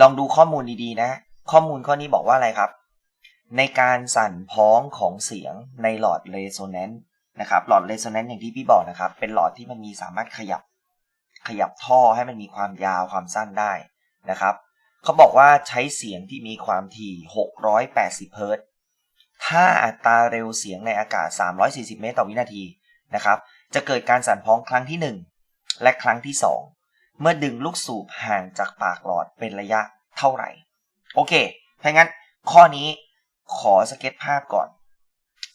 ลองดูข้อมูลดีๆนะ ข้อมูลข้อนี้บอกว่าอะไรครับ ในการสั่นพ้องของเสียงในหลอดเรโซแนนซ์นะครับ หลอดเรโซแนนซ์อย่างที่พี่บอกนะครับ เป็นหลอดที่มันมีสามารถขยับ ขยับท่อให้มันมีความยาวความสั้นได้นะครับเขาบอกว่าใช้เสียงที่มีความถี่ 680 เฮิรตซ์ถ้าอัตราเร็วเสียงในอากาศ 340 เมตรต่อวินาทีนะครับ จะเกิดการสั่นพ้องครั้งที่ 1 และครั้งที่2 เมื่อดึงลูกสูบห่างจากปากหลอดเป็นระยะเท่าไหร่ โอเคถ้างั้นข้อนี้ขอสเก็ตภาพก่อน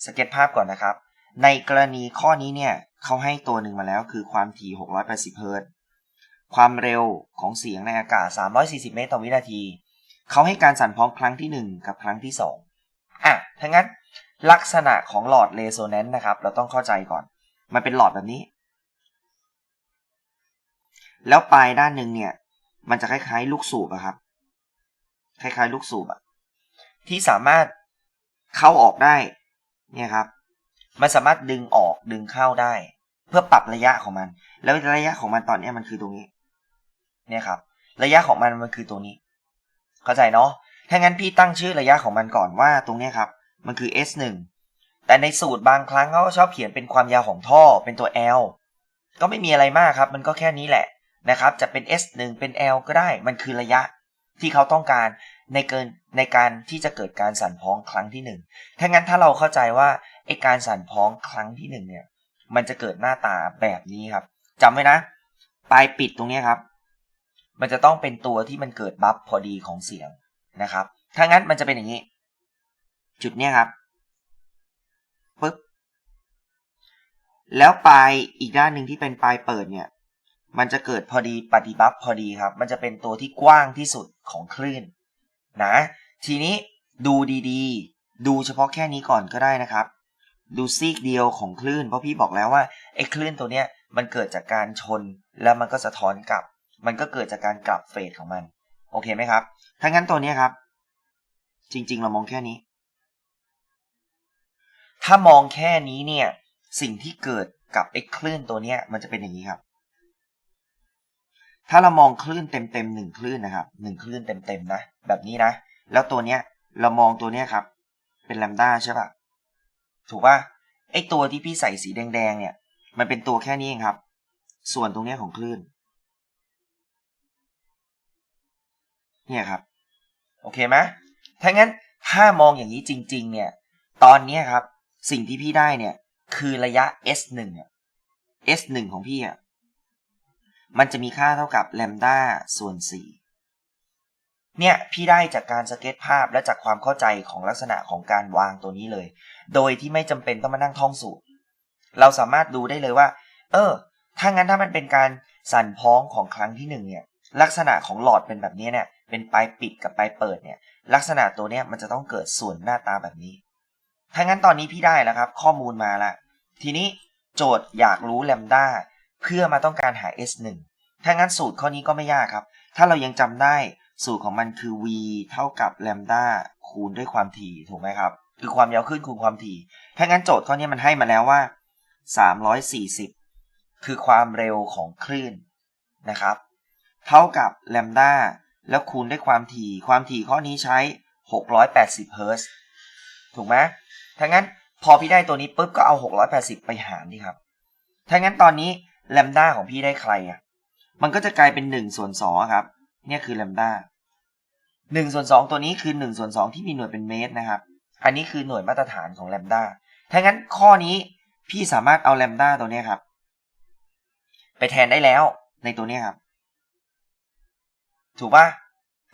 สเก็ตภาพก่อนนะครับ ในกรณีข้อนี้เนี่ยเขาให้ตัวหนึ่งมาแล้วคือความถี่ 680 เฮิรตซ์ความเร็วของเสียงในอากาศ 340 เมตรต่อวินาที เขาให้การสั่นพ้องครั้งที่ 1 กับครั้งที่ 2 อะถ้างั้นลักษณะของหลอดเรโซแนนซ์นะครับ เราต้องเข้าใจก่อน มันเป็นหลอดแบบนี้ แล้วปลายด้านหนึ่งเนี่ย มันจะคล้ายๆ ลูกสูบอะครับ คล้ายๆ ลูกสูบอะที่สามารถเข้าออกได้ เนี่ยครับ มันสามารถดึงออกดึงเข้าได้ เพื่อปรับระยะของมัน แล้วระยะของมันตอนนี้มันคือตรงนี้ เนี่ยครับ ระยะของมันมันคือตัวนี้ เข้าใจเนาะถ้างั้นพี่ตั้งชื่อระยะของมันก่อนว่าตรงนี้ครับ มันคือ S1 แต่ในสูตรบางครั้งเขาก็ชอบเขียนเป็นความยาวของท่อเป็นตัว L ก็ไม่มีอะไรมากครับ มันก็แค่นี้แหละ นะครับ จะเป็น S1 เป็น L ก็ได้ มันคือระยะที่เขาต้องการในเกินในการที่จะเกิดการสั่นพ้องครั้งที่หนึ่งถ้างั้นถ้าเราเข้าใจว่าไอการสั่นพ้องครั้งที่หนึ่งเนี่ยมันจะเกิดหน้าตาแบบนี้ครับจำไว้นะ ปลายปิดตรงนี้ครับ มันจะต้องเป็นตัวที่มันเกิดบัฟพอดีของเสียงนะครับ ถ้างั้นมันจะเป็นอย่างนี้ จุดเนี้ยครับปึ๊บแล้วปลายอีกด้านหนึ่งที่เป็นปลายเปิดเนี่ย มันจะเกิดพอดีปฏิบัติพอดีครับ มันจะเป็นตัวที่กว้างที่สุดของคลื่นนะ ทีนี้ดูดีๆ ดูเฉพาะแค่นี้ก่อนก็ได้นะครับ ดูซีกเดียวของคลื่น เพราะพี่บอกแล้วว่าไอ้คลื่นตัวเนี้ยมันเกิดจากการชนแล้วมันก็สะท้อนกลับ มันก็เกิดจากการกลับเฟสของมัน โอเคไหมครับถ้างั้นตัวเนี้ยครับ จริง ๆ เรามองแค่นี้ ถ้ามองแค่นี้เนี่ย สิ่งที่เกิดกับไอ้คลื่นตัวเนี้ยมันจะเป็นอย่างนี้ครับ ถ้าเรามองคลื่นเต็มๆหนึ่งคลื่นนะครับหนึ่งคลื่นเต็มๆนะแบบนี้นะ แล้วตัวเนี้ยเรามองตัวเนี้ยครับ เป็นแลมด้าใช่ปะถูกปะไอตัวที่พี่ใส่สีแดงๆเนี่ย มันเป็นตัวแค่นี้เองครับ ส่วนตรงเนี้ยของคลื่น เนี่ยครับ โอเคไหมถ้างั้นถ้ามองอย่างนี้จริง ๆ เนี่ย ตอนนี้ครับ สิ่งที่พี่ได้เนี่ย คือระยะ s1 เนี่ย s1 ของพี่อะ มันจะมีค่าเท่ากับแลมด้าส่วน 4 เนี่ยพี่ได้จากการสเก็ตภาพและจากความเข้าใจของลักษณะของการวางตัวนี้เลย โดยที่ไม่จำเป็นต้องมานั่งท่องสูตร เราสามารถดูได้เลยว่า เออ ถ้างั้นถ้ามันเป็นการสั่นพ้องของครั้งที่หนึ่งเนี่ย ลักษณะของหลอดเป็นแบบนี้เนี่ย เป็นปลายปิดกับปลายเปิดเนี่ย ลักษณะตัวเนี้ยมันจะต้องเกิดส่วนหน้าตาแบบนี้ ถ้างั้นตอนนี้พี่ได้แล้วครับ ข้อมูลมาละ ทีนี้โจทย์อยากรู้แลมด้า เพื่อมาต้องการหา S1 ถ้างั้นสูตรข้อนี้ก็ไม่ยากครับ ถ้าเรายังจำได้สูตรของมันคือ v เท่ากับแลมดาคูณด้วยความถี่ถูกไหมครับ คือความยาวขึ้นคูณความถี่ ถ้างั้นโจทย์ข้อนี้มันให้มาแล้วว่า 340 คือความเร็วของคลื่นนะครับ เท่ากับแลมดาแล้วคูณด้วยความถี่ ความถี่ข้อนี้ใช้ 680 เฮิร์ตซ์ถูกไหมถ้างั้นพอพี่ได้ตัวนี้ปุ๊บก็เอา 680 ไปหารดิครับ ถ้างั้นตอนนี้ แลมด้าของพี่ได้ใครอะ มันก็จะกลายเป็น1ส่วน2ครับ เนี่ยคือแลมด้า1ส่วน2ตัวนี้คือ1ส่วน2ที่มีหน่วยเป็นเมตรนะครับ อันนี้คือหน่วยมาตรฐานของแลมด้าถ้างั้นข้อนี้พี่สามารถเอาแลมด้าตัวนี้ครับ ไปแทนได้แล้วในตัวนี้ครับ ถูกปะ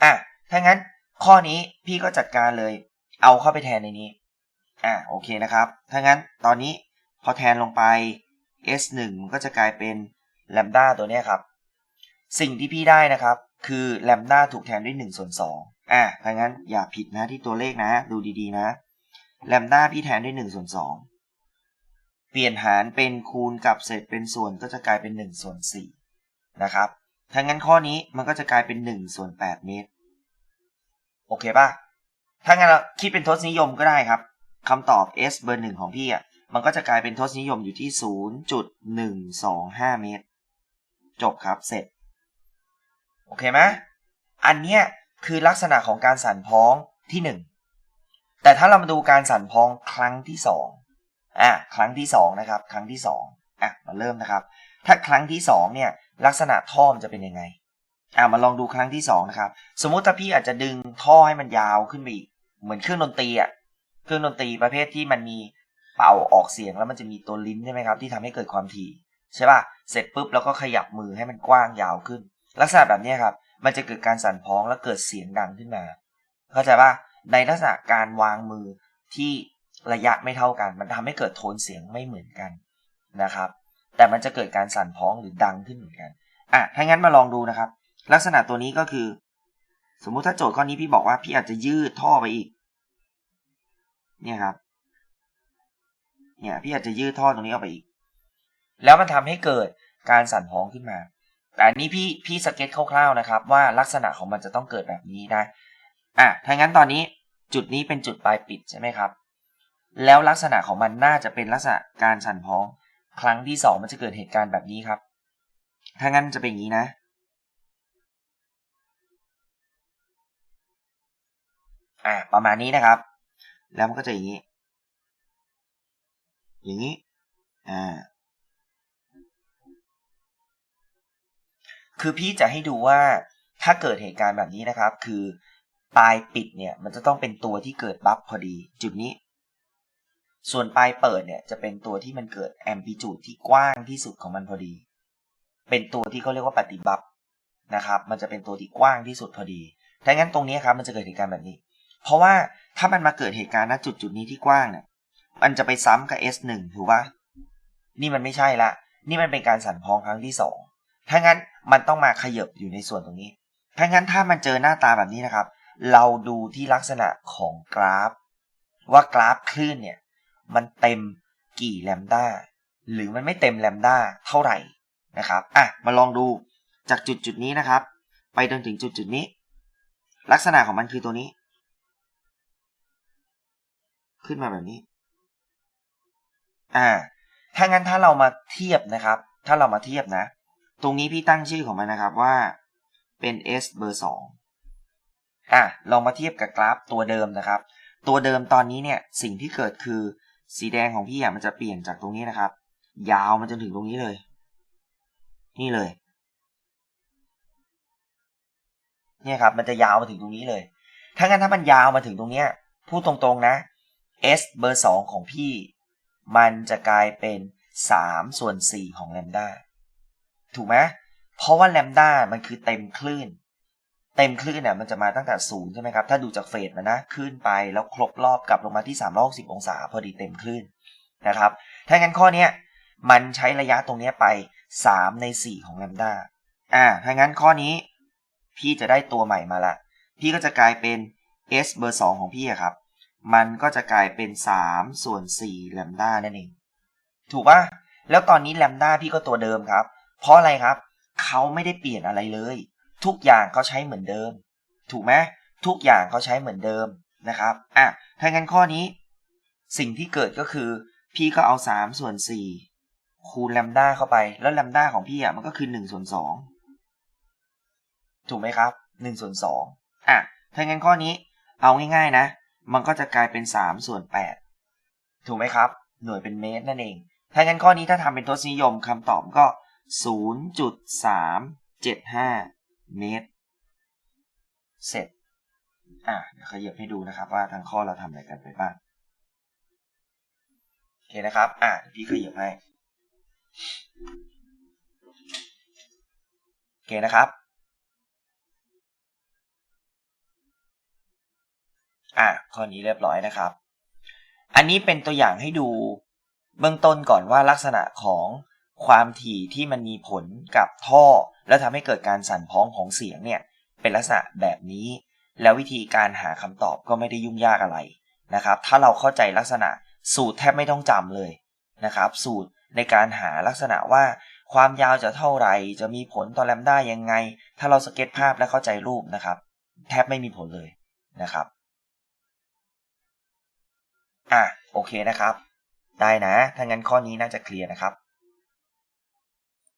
อะ ถ้างั้นข้อนี้พี่ก็จัดการเลย เอาเข้าไปแทนในนี้ อะโอเคนะครับ ถ้างั้นตอนนี้พอแทนลงไป s1 มันก็จะกลายเป็นแลมด้าตัวนี้ครับ สิ่งที่พี่ได้นะครับ คือแลมด้าถูกแทนด้วย1ส่วน2อะถ้างั้นอย่าผิดนะที่ตัวเลขนะ ดูดีๆนะแลมด้าพี่แทนด้วย1ส่วน2เปลี่ยนหารเป็นคูณกับเศษเป็นส่วนก็จะกลายเป็น1ส่วน4นะครับถ้างั้นข้อนี้มันก็จะกลายเป็น1ส่วน8เมตร โอเคป่ะถ้างั้นเราคิดเป็นทศนิยมก็ได้ครับคำตอบ S เบอร์หนึ่งของพี่อะ มันก็จะกลายเป็นทศนิยมอยู่ที่ 0.125 เมตร จบครับเสร็จ โอเคไหมอันเนี้ยคือลักษณะของการสั่นพ้องที่หนึ่งแต่ถ้าเรามาดูการสั่นพ้องครั้งที่สองอะครั้งที่สองนะครับ ครั้งที่สองอะมาเริ่มนะครับ ถ้าครั้งที่สองเนี่ยลักษณะท่อมจะเป็นยังไงอะมาลองดูครั้งที่สองนะครับ สมมุติถ้าพี่อาจจะดึงท่อให้มันยาวขึ้นไปอีก เหมือนเครื่องดนตรีอะ เครื่องดนตรีประเภทที่มันมี เป่าออกเสียงแล้วมันจะมีตัวลิ้นใช่ไหมครับ ที่ทำให้เกิดความถี่ใช่ป่ะเสร็จปุ๊บแล้วก็ขยับมือให้มันกว้างยาวขึ้น ลักษณะแบบนี้ครับ มันจะเกิดการสั่นพ้องแล้วเกิดเสียงดังขึ้นมา เข้าใจป่ะในลักษณะการวางมือที่ระยะไม่เท่ากัน มันทำให้เกิดโทนเสียงไม่เหมือนกันนะครับ แต่มันจะเกิดการสั่นพ้องหรือดังขึ้นเหมือนกันอะถ้างั้นมาลองดูนะครับ ลักษณะตัวนี้ก็คือ สมมุติถ้าโจทย์ข้อนี้พี่บอกว่าพี่อาจจะยืดท่อไปอีก เนี่ยครับ เนี่ยพี่อาจจะยืดท่อตรงนี้ออกไปอีก แล้วมันทำให้เกิดการสั่นพ้องขึ้นมา แต่อันนี้พี่พี่สเก็ตคร่าวๆนะครับ ว่าลักษณะของมันจะต้องเกิดแบบนี้นะอะถ้างั้นตอนนี้จุดนี้เป็นจุดปลายปิดใช่ไหมครับ แล้วลักษณะของมันน่าจะเป็นลักษณะการสั่นพ้อง ครั้งที่สองมันจะเกิดเหตุการณ์แบบนี้ครับ ถ้างั้นจะเป็นอย่างนี้นะอ่าประมาณนี้นะครับ แล้วมันก็จะอย่างนี้ อย่างนี้ อ่า คือพี่จะให้ดูว่าถ้าเกิดเหตุการณ์แบบนี้นะครับ คือปลายปิดเนี่ย มันจะต้องเป็นตัวที่เกิดบัฟพอดี จุดนี้ ส่วนปลายเปิดเนี่ย จะเป็นตัวที่มันเกิดแอมพลิจูดที่กว้างที่สุดของมันพอดี เป็นตัวที่เขาเรียกว่าปฏิบัตินะครับ มันจะเป็นตัวที่กว้างที่สุดพอดีถ้างั้นตรงนี้ครับมันจะเกิดเหตุการณ์แบบนี้ เพราะว่าถ้ามันมาเกิดเหตุการณ์ณจุดจุดนี้ที่กว้างเนี่ย มันจะไปซ้ำกับ S1 ถูกปะนี่มันไม่ใช่ละ นี่มันเป็นการสั่นพ้องครั้งที่สองถ้างั้นมันต้องมาขยบอยู่ในส่วนตรงนี้ ถ้างั้นถ้ามันเจอหน้าตาแบบนี้นะครับ เราดูที่ลักษณะของกราฟ ว่ากราฟคลื่นเนี่ย มันเต็มกี่แลมด้าหรือมันไม่เต็มแลมด้าเท่าไหร่นะครับ อะ มาลองดูจากจุดจุดนี้นะครับ ไปจนถึงจุดจุดนี้ ลักษณะของมันคือตัวนี้ ขึ้นมาแบบนี้ อ่า ถ้างั้นถ้าเรามาเทียบนะครับ ถ้าเรามาเทียบนะ ตรงนี้พี่ตั้งชื่อของมันนะครับว่าเป็น S เบอร์สองอะลองมาเทียบกับกราฟตัวเดิมนะครับ ตัวเดิมตอนนี้เนี่ยสิ่งที่เกิดคือสีแดงของพี่อะมันจะเปลี่ยนจากตรงนี้นะครับ ยาวมาจนถึงตรงนี้เลย นี่เลย เนี่ยครับ มันจะยาวมาถึงตรงนี้เลย ถ้างั้นถ้ามันยาวมาถึงตรงเนี้ยพูดตรงๆนะ S เบอร์สองของพี่ มันจะกลายเป็นสามส่วนสี่ของแลมด้าถูกไหมเพราะว่าแลมด้ามันคือเต็มคลื่น เต็มคลื่นเนี่ยมันจะมาตั้งแต่ศูนย์ใช่ไหมครับ ถ้าดูจากเฟสมันนะขึ้นไปแล้วครบรอบกลับลงมาที่3ามร้อยสิบองศาพอดีเต็มคลื่นนะครับ ถ้างั้นข้อเนี้ยมันใช้ระยะตรงนี้ไป 3 ใน 4 ของแลมด้าอ่า ถ้างั้นข้อนี้ พี่จะได้ตัวใหม่มาละ พี่ก็จะกลายเป็น s เบอร์ 2 ของพี่ครับ มันก็จะกลายเป็น3ส่วน4แลมด้านั่นเอง ถูกปะแล้วตอนนี้แลมด้าพี่ก็ตัวเดิมครับ เพราะอะไรครับ เขาไม่ได้เปลี่ยนอะไรเลย ทุกอย่างเขาใช้เหมือนเดิม ถูกไหมทุกอย่างเขาใช้เหมือนเดิมนะครับอะถ้างั้นข้อนี้ สิ่งที่เกิดก็คือ พี่ก็เอา3ส่วน4คูณแลมด้าเข้าไป แล้วแลมด้าของพี่อะมันก็คือ1ส่วน2ถูกไหมครับ1ส่วน2อะถ้างั้นข้อนี้ เอาง่ายๆนะ มันก็จะกลายเป็น3ส่วน8ถูกไหมครับ หน่วยเป็นเมตรนั่นเอง ถ้างั้นข้อนี้ถ้าทำเป็นทศนิยมคำตอบก็ 0.375 เมตร เสร็จ อะเดี๋ยวขยับให้ดูนะครับว่าทางข้อเราทำอะไรกันไปบ้าง โอเคนะครับ อะพี่ขยับให้ โอเคนะครับ อะข้อนี้เรียบร้อยนะครับ อันนี้เป็นตัวอย่างให้ดูเบื้องต้นก่อนว่าลักษณะของความถี่ที่มันมีผลกับท่อ แล้วทำให้เกิดการสั่นพ้องของเสียงเนี่ยเป็นลักษณะแบบนี้ แล้ววิธีการหาคำตอบก็ไม่ได้ยุ่งยากอะไรนะครับ ถ้าเราเข้าใจลักษณะสูตรแทบไม่ต้องจำเลยนะครับ สูตรในการหาลักษณะว่าความยาวจะเท่าไหร่จะมีผลต่อแลมด้ายังไง ถ้าเราสเก็ตภาพและเข้าใจรูปนะครับ แทบไม่มีผลเลยนะครับ อะโอเคนะครับ ได้นะ ถ้างั้นข้อนี้น่าจะเคลียร์นะครับ